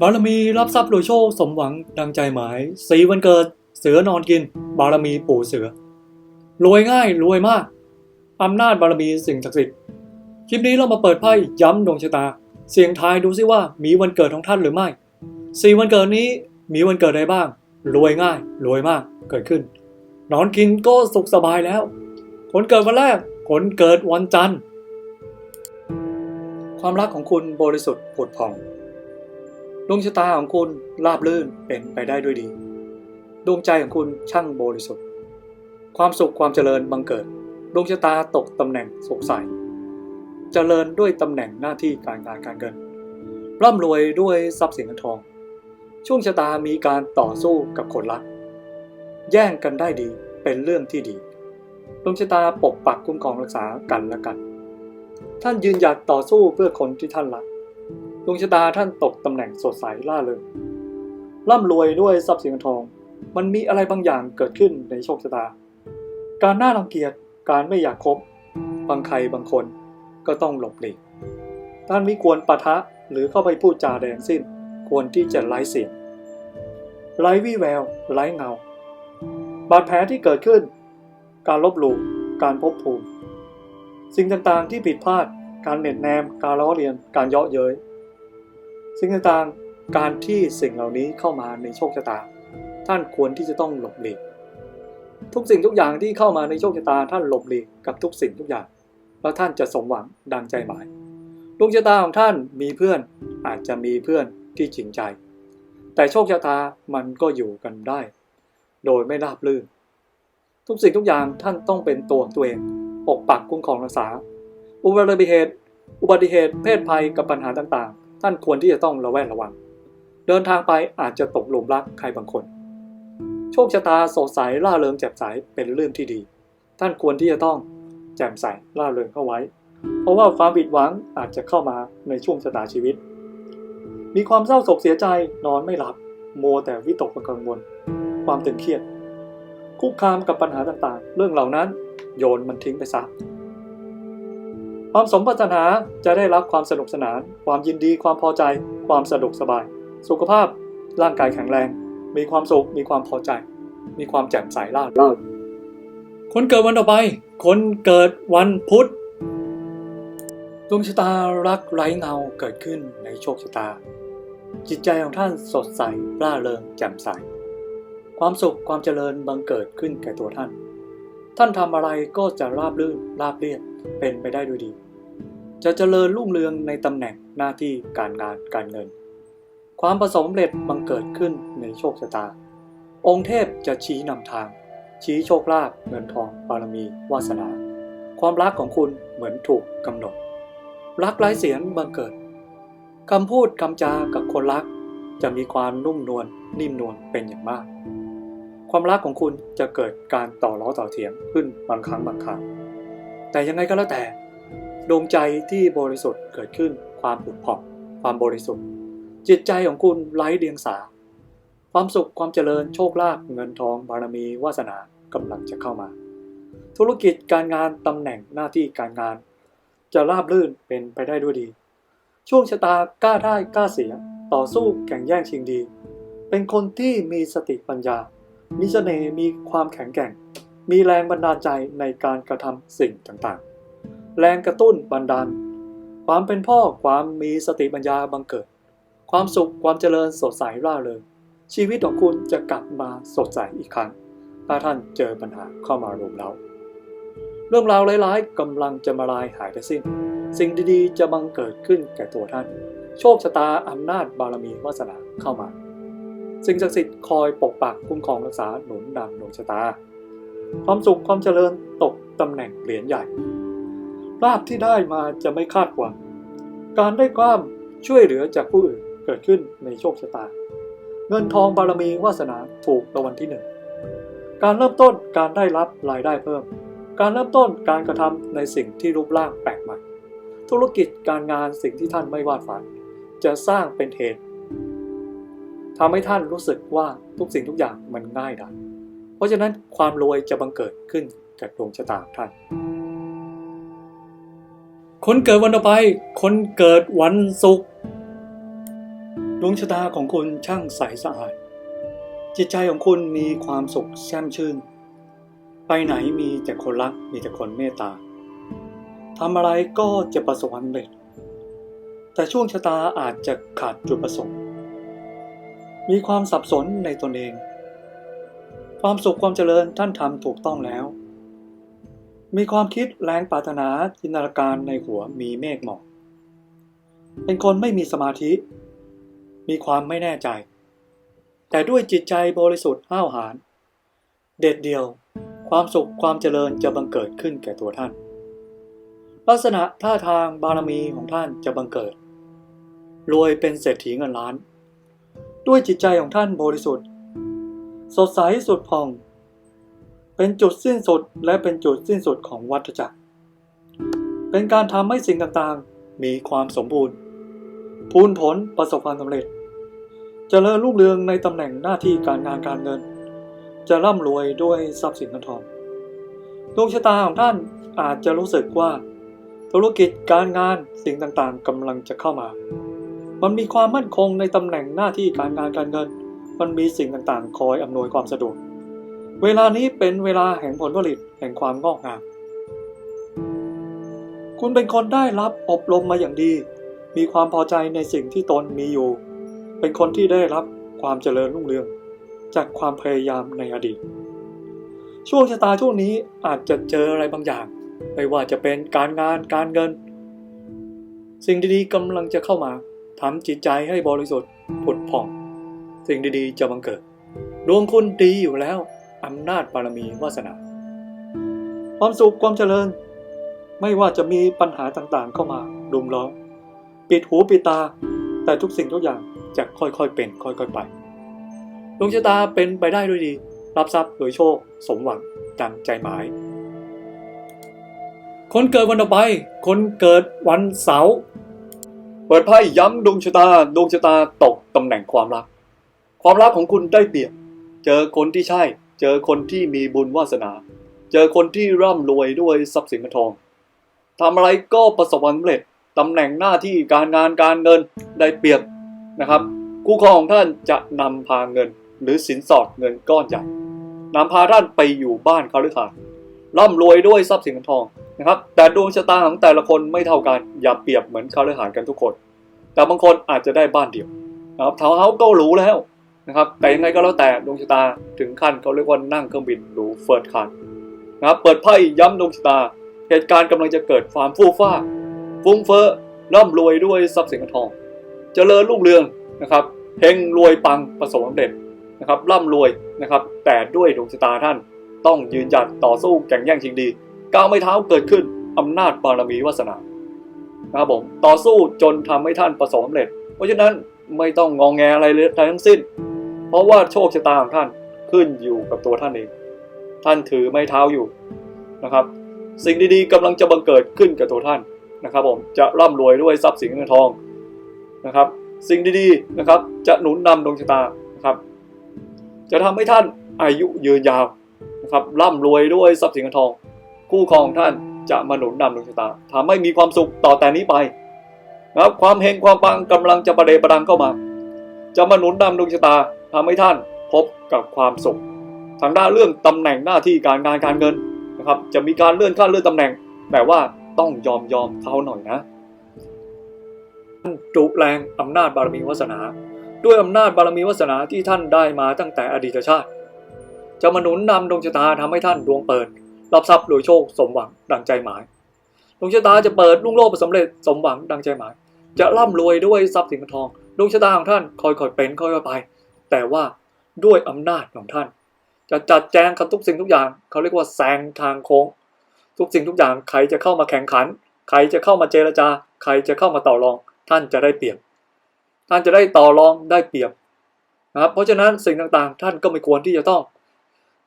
บารมีรับทรัพย์โดยโชคสมหวังดังใจหมาย สีวันเกิด เสือนอนกิน บารมีปู่เสือ รวยง่ายรวยมาก อำนาจบารมีสิ่งศักดิ์สิทธิ์ คลิปนี้เรามาเปิดไพ่ย้ำดวงชะตา เสียงทายดูซิว่ามีวันเกิดของท่านหรือไม่สี่วันเกิดนี้มีวันเกิดใดบ้าง รวยง่าย รวยมากเกิดขึ้น นอนกินก็สุขสบายแล้ว คนเกิดวันแรก คนเกิดวันจันทร์ ความรักของคุณบริสุทธิ์ผุดผ่อง วงชะตาของคุณราบรื่นเป็นไปได้ด้วยดี ดวงใจของคุณช่างบริสุทธิ์ ความสุขความเจริญบังเกิด ดวงชะตาตกตำแหน่งสกใสเจริญด้วยตำแหน่งหน้าที่การงานการเงิน ร่ำรวยด้วยทรัพย์สินเงินทอง ช่วงชะตามีการต่อสู้กับคนรัก แย่งกันได้ดีเป็นเรื่องที่ดี ดวงชะตาปกปักคุ้มครองรักษากันและกัน ท่านยืนหยัดต่อสู้เพื่อคนที่ท่านรัก ดวงชะตาท่านตกตำแหน่งสดใสล่าเริงร่ำรวยด้วยทรัพย์สินทอง มันมีอะไรบางอย่างเกิดขึ้นในโชคชะตา การน่ารังเกียจการไม่อยากคบบางใครบางคนก็ต้องหลบหลีกท่านไม่ควรปะทะหรือเข้าไปพูดจาแดงสิ้น ควรที่จะไร้เสียงไร้วี่แววไร้เงา บาดแผลที่เกิดขึ้น การลบหลู่การพบภูมิ สิ่งต่างๆที่ผิดพลาด การเหน็ดแนม การล้อเลียน การเยาะเย้ย สิ่งต่างๆการที่สิ่งเหล่านี้เข้ามาในโชคชะตา ท่านควรที่จะต้องหลบหลีกทุกสิ่งทุกอย่างที่เข้ามาในโชคชะตาท่านหลบหลีกกับทุกสิ่งทุกอย่าง แล้วท่านจะสมหวังดังใจหมายดวงชะตาของท่านมีเพื่อนอาจจะมีเพื่อนที่จริงใจ แต่โชคชะตามันก็อยู่กันได้ โดยไม่ราบรื่น ทุกสิ่งทุกอย่างท่านต้องเป็นตัวของตัวเองปกปักคุ้มครองรักษา อุบัติเหตุ อุบัติเหตุเพศภัยกับปัญหาต่าง ท่านควรที่จะต้องระแวดระวัง เดินทางไปอาจจะตกหลุมรักใครบางคน โชคชะตาสดใสล่าเริงแจ่มใสเป็นเรื่องที่ดี ท่านควรที่จะต้องแจ่มใสล่าเริงเข้าไว้ เพราะว่าความผิดหวังอาจจะเข้ามาในช่วงชะตาชีวิต มีความเศร้าโศกเสียใจนอนไม่หลับโมวแต่วิตกกังวล ความตึงเครียด คุกคามกับปัญหาต่างๆ เรื่องเหล่านั้นโยนมันทิ้งไปซะ ความสมปรารถนาจะได้รับความสนุกสนาน ความยินดี ความพอใจ ความสะดวกสบาย สุขภาพ ร่างกายแข็งแรง มีความสุข มีความพอใจ มีความแจ่มใสล่าเริงคนเกิดวันต่อไป คนเกิดวันพุธดวงชะตารักไร้เงาเกิดขึ้นในโชคชะตา จิตใจของท่านสดใสร่าเริงแจ่มใส ความสุขความเจริญบังเกิดขึ้นแก่ตัวท่าน ท่านทำอะไรก็จะราบรื่นราบเรียบเป็นไปได้ด้วยดี จะเจริญรุ่งเรืองในตำแหน่งหน้าที่การงานการเงิน ความประสบสำเร็จบังเกิดขึ้นในโชคชะตา องค์เทพจะชี้นำทาง ชี้โชคลาภเงินทองบารมีวาสนา ความรักของคุณเหมือนถูกกำหนด รักไร้เสียงบังเกิดคำพูดคำจากับคนรัก จะมีความนุ่มนวลนิ่มนวลเป็นอย่างมาก ความรักของคุณจะเกิดการต่อล้อต่อเถียงขึ้นบางครั้งบางคราวแต่ยังไงก็แล้วแต่ ดวงใจที่บริสุทธิ์เกิดขึ้น ความผุดผ่องความบริสุทธิ์ จิตใจของคุณไร้เดียงสา ความสุขความเจริญโชคลาภเงินทองบารมีวาสนากำลังจะเข้ามา ธุรกิจการงานตำแหน่งหน้าที่การงาน จะราบรื่นเป็นไปได้ด้วยดี ช่วงชะตากล้าได้กล้าเสียต่อสู้แข่งแย่งชิงดี เป็นคนที่มีสติปัญญา มีเสน่ห์มีความแข็งแกร่ง มีแรงบันดาลใจในการกระทำสิ่งต่างๆ แรงกระตุ้นบันดาล ความเป็นพ่อความมีสติปัญญาบังเกิด ความสุขความเจริญสดใสร่าเริงชีวิตของคุณจะกลับมาสดใสอีกครั้ง ถ้าท่านเจอปัญหาเข้ามารุมเร้าเรื่องราวร้ายๆกำลังจะมาลายหายไปสิ้น สิ่งดีๆ จะบังเกิดขึ้นแก่ตัวท่าน โชคชะตาอำนาจบารมีวาสนาเข้ามา สิ่งศักดิ์สิทธิ์คอยปกปักคุ้มครองรักษาหนุนนำดวงชะตา ความสุขความเจริญตกตำแหน่งเหรียญใหญ่ ลาภที่ได้มาจะไม่คาดหวัง การได้กล้ามช่วยเหลือจากผู้อื่นเกิดขึ้นในโชคชะตา เงินทองบารมีวาสนาถูกรางวัลที่หนึ่งการเริ่มต้นการได้รับรายได้เพิ่ม การเริ่มต้นการกระทำในสิ่งที่รูปร่างแปลกใหม่ ธุรกิจการงานสิ่งที่ท่านไม่วาดฝัน จะสร้างเป็นเหตุทำให้ท่านรู้สึกว่าทุกสิ่งทุกอย่างมันง่ายดายเพราะฉะนั้นความรวยจะบังเกิดขึ้นกับดวงชะตาท่าน คนเกิดวันต่อไป คนเกิดวันศุกร์ดวงชะตาของคุณช่างใสสะอาด จิตใจของคุณมีความสุขแช่มชื่น ไปไหนมีแต่คนรักมีแต่คนเมตตาทำอะไรก็จะประสบความสำเร็จ แต่ช่วงชะตาอาจจะขาดจุดประสงค์ มีความสับสนในตนเอง ความสุขความเจริญท่านทำถูกต้องแล้ว มีความคิดแรงปรารถนาจินตนาการในหัวมีเมฆหมอก เป็นคนไม่มีสมาธิ มีความไม่แน่ใจ แต่ด้วยจิตใจบริสุทธิ์ห้าวหาญเด็ดเดียว ความสุขความเจริญจะบังเกิดขึ้นแก่ตัวท่าน ลักษณะท่าทางบารมีของท่านจะบังเกิด รวยเป็นเศรษฐีเงินล้าน ด้วยจิตใจของท่านบริสุทธิ์ สดใสสุดผ่อง เป็นจุดสิ้นสุดและเป็นจุดสิ้นสุดของวัฏจักร เป็นการทำให้สิ่งต่างๆ มีความสมบูรณ์ พูนผลประสบความสำเร็จจเจริญรุ่งเรืองในตำแหน่งหน้าที่การงานการเงิน จะร่ำรวยด้วยทรัพย์สินเงินทองดวงชะตาของท่านอาจจะรู้สึกว่า ธุรกิจการงานสิ่งต่างๆกำลังจะเข้ามา มันมีความมั่นคงในตำแหน่งหน้าที่การงานการเงิน มันมีสิ่งต่างๆ คอยอำนวยความสะดวก เวลานี้เป็นเวลาแห่งผลผลิตแห่งความงอกงาม คุณเป็นคนได้รับอบรมมาอย่างดี มีความพอใจในสิ่งที่ตนมีอยู่ เป็นคนที่ได้รับความเจริญรุ่งเรือง จากความพยายามในอดีต ช่วงชะตาช่วงนี้อาจจะเจออะไรบางอย่าง ไม่ว่าจะเป็นการงานการเงิน สิ่งดีๆกำลังจะเข้ามาทำจิตใจให้บริสุทธิ์ผุดผ่อง สิ่งดีๆจะบังเกิด ดวงคุณดีอยู่แล้ว อำนาจบารมีวาสนา ความสุขความเจริญ ไม่ว่าจะมีปัญหาต่างๆ เข้ามารุมล้อมปิดหูปิดตา แต่ทุกสิ่งทุกอย่างจะค่อยๆเป็น ค่อยๆไปดวงชะตาเป็นไปได้ด้วยดี รับทรัพย์โดยโชค สมหวังดังใจหมาย คนเกิดวันต่อไป คนเกิดวันเสาร์เปิดไพ่ย้ำดวงชะตาดวงชะตาตกตำแหน่งความรัก ความรักของคุณได้เปรียบ เจอคนที่ใช่ เจอคนที่มีบุญวาสนา เจอคนที่ร่ำรวยด้วยทรัพย์สินเงินทองทำอะไรก็ประสบความสำเร็จตำแหน่งหน้าที่การงานการเงินได้เปรียบนะครับ คู่ครองของท่านจะนำพาเงิน หรือสินสอดเงินก้อนใหญ่นำพาท่านไปอยู่บ้านคฤหาสน์ร่ำรวยด้วยทรัพย์สินเงินทองนะครับ แต่ดวงชะตาของแต่ละคนไม่เท่ากันอย่าเปรียบเหมือนคฤหาสน์กันทุกคน แต่บางคนอาจจะได้บ้านเดียวนะครับเทาเฮาก็รู้แล้ว นะครับแต่ยังไงก็แล้วแต่ดวงชะตาถึงขั้นเขาเรียกว่านั่งเครื่องบินหรูเฟิร์สคลาสนะครับเปิดไพ่ย้ำดวงชะตา เหตุการณ์กำลังจะเกิดความฟู่ฟ้า ฟุ้งเฟ้อร่ำรวยด้วยทรัพย์สินเงินทอง เจริญรุ่งเรืองนะครับเฮงรวยปังประสบความสำเร็จนะครับร่ำรวยนะครับแต่ด้วยดวงชะตาท่าน ต้องยืนหยัดต่อสู้แข่งแย่งชิงดีก้าวไม่เท้าเกิดขึ้นอำนาจบารมีวาสนานะครับผมต่อสู้จนทำให้ท่านประสบความสำเร็จ เพราะฉะนั้นไม่ต้องงองแงอะไรเลยทั้งสิ้น เพราะว่าโชคชะตาของท่านขึ้นอยู่กับตัวท่านเอง ท่านถือไม้เท้าอยู่นะครับ สิ่งดีๆกำลังจะบังเกิดขึ้นกับตัวท่านนะครับผมจะร่ำรวยด้วยทรัพย์สินเงินทองนะครับ สิ่งดีๆนะครับ จะหนุนนำดวงชะตานะครับ จะทำให้ท่านอายุยืนยาวนะครับร่ำรวยด้วยทรัพย์สินเงินทอง คู่ครองท่านจะมาหนุนนำดวงชะตาทำให้มีความสุขต่อแต่นี้ไปนะครับความเฮงความปังกำลังจะประเดประดังเข้ามา จะมาหนุนนำดวงชะตา ทำให้ท่านพบกับความสุข ทางด้านเรื่องตำแหน่งหน้าที่การงานการเงินนะครับ จะมีการเลื่อนขั้นเลื่อนตำแหน่ง แต่ว่าต้องยอมยอมเขาหน่อยนะจุแรงอำนาจบารมีวาสนา ด้วยอำนาจบารมีวาสนาที่ท่านได้มาตั้งแต่อดีตชาติ จะมาหนุนนำดวงชะตาทำให้ท่านดวงเปิด รับทรัพย์โดยโชคสมหวังดังใจหมายดวงชะตาจะเปิดลุ่งโลกสำเร็จสมหวังดังใจหมาย จะร่ำรวยด้วยทรัพย์สินเงินทองดวงชะตาของท่านค่อยๆเป็นค่อยๆไป แต่ว่าด้วยอำนาจของท่าน จะจัดแจงกับทุกสิ่งทุกอย่าง เขาเรียกว่าแซงทางโค้ง ทุกสิ่งทุกอย่างใครจะเข้ามาแข่งขัน ใครจะเข้ามาเจรจา ใครจะเข้ามาต่อรอง ท่านจะได้เปรียบ ท่านจะได้ต่อรองได้เปรียบนะครับเพราะฉะนั้นสิ่งต่างๆ ท่านก็ไม่ควรที่จะต้อง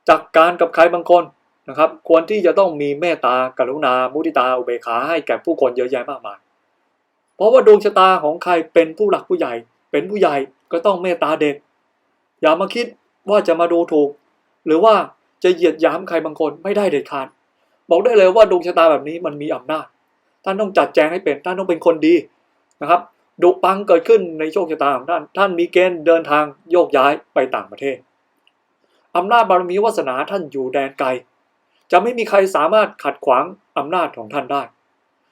จัดการกับใครบางคนนะครับ ควรที่จะต้องมีเมตตากรุณา มุทิตาอุเบกขาให้แก่ผู้คนเยอะแยะมากมาย เพราะว่าดวงชะตาของใครเป็นผู้หลักผู้ใหญ่ เป็นผู้ใหญ่ก็ต้องเมตตาเด็ก อย่ามาคิดว่าจะมาดูถูก หรือว่าจะเหยียดหยามใครบางคนไม่ได้เด็ดขาด บอกได้เลยว่าดวงชะตาแบบนี้มันมีอำนาจ ท่านต้องจัดแจงให้เป็นท่านต้องเป็นคนดีนะครับดุปังเกิดขึ้นในโชคชะตาของท่าน ท่านมีเกณฑ์เดินทางโยกย้ายไปต่างประเทศอำนาจบารมีวาสนาท่านอยู่แดนไกล จะไม่มีใครสามารถขัดขวางอำนาจของท่านได้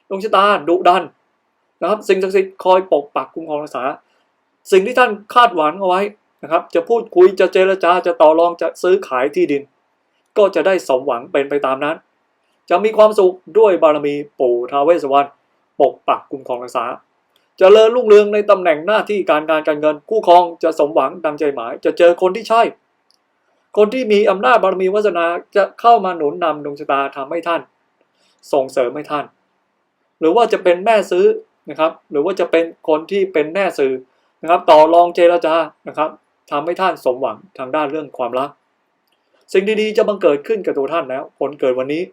ดวงชะตาดุดันนะครับ สิ่งศักดิ์สิทธิ์คอยปกปักคุ้มครองรักษา สิ่งที่ท่านคาดหวังเอาไว้ นะครับ จะพูดคุยจะเจรจาจะต่อรองจะซื้อขายที่ดิน ก็จะได้สมหวังเป็นไปตามนั้น จะมีความสุขด้วยบารมีปู่ทาเวสวรรณปกปักคุ้มครองรักษาเจริญรุ่งเรืองในตำแหน่งหน้าที่การงานการเงิน คู่ครองจะสมหวังดังใจหมาย จะเจอคนที่ใช่ คนที่มีอำนาจบารมีวาสนาจะเข้ามาหนุนนำดวงชะตาทำให้ท่าน ส่งเสริมให้ท่าน หรือว่าจะเป็นแม่ซื้อนะครับ หรือว่าจะเป็นคนที่เป็นแม่สื่อนะครับ ต่อรองเจรจานะครับ ทำให้ท่านสมหวังทางด้านเรื่องความรัก สิ่งดีๆจะบังเกิดขึ้นกับตัวท่านแล้ว ผลเกิดวันนี้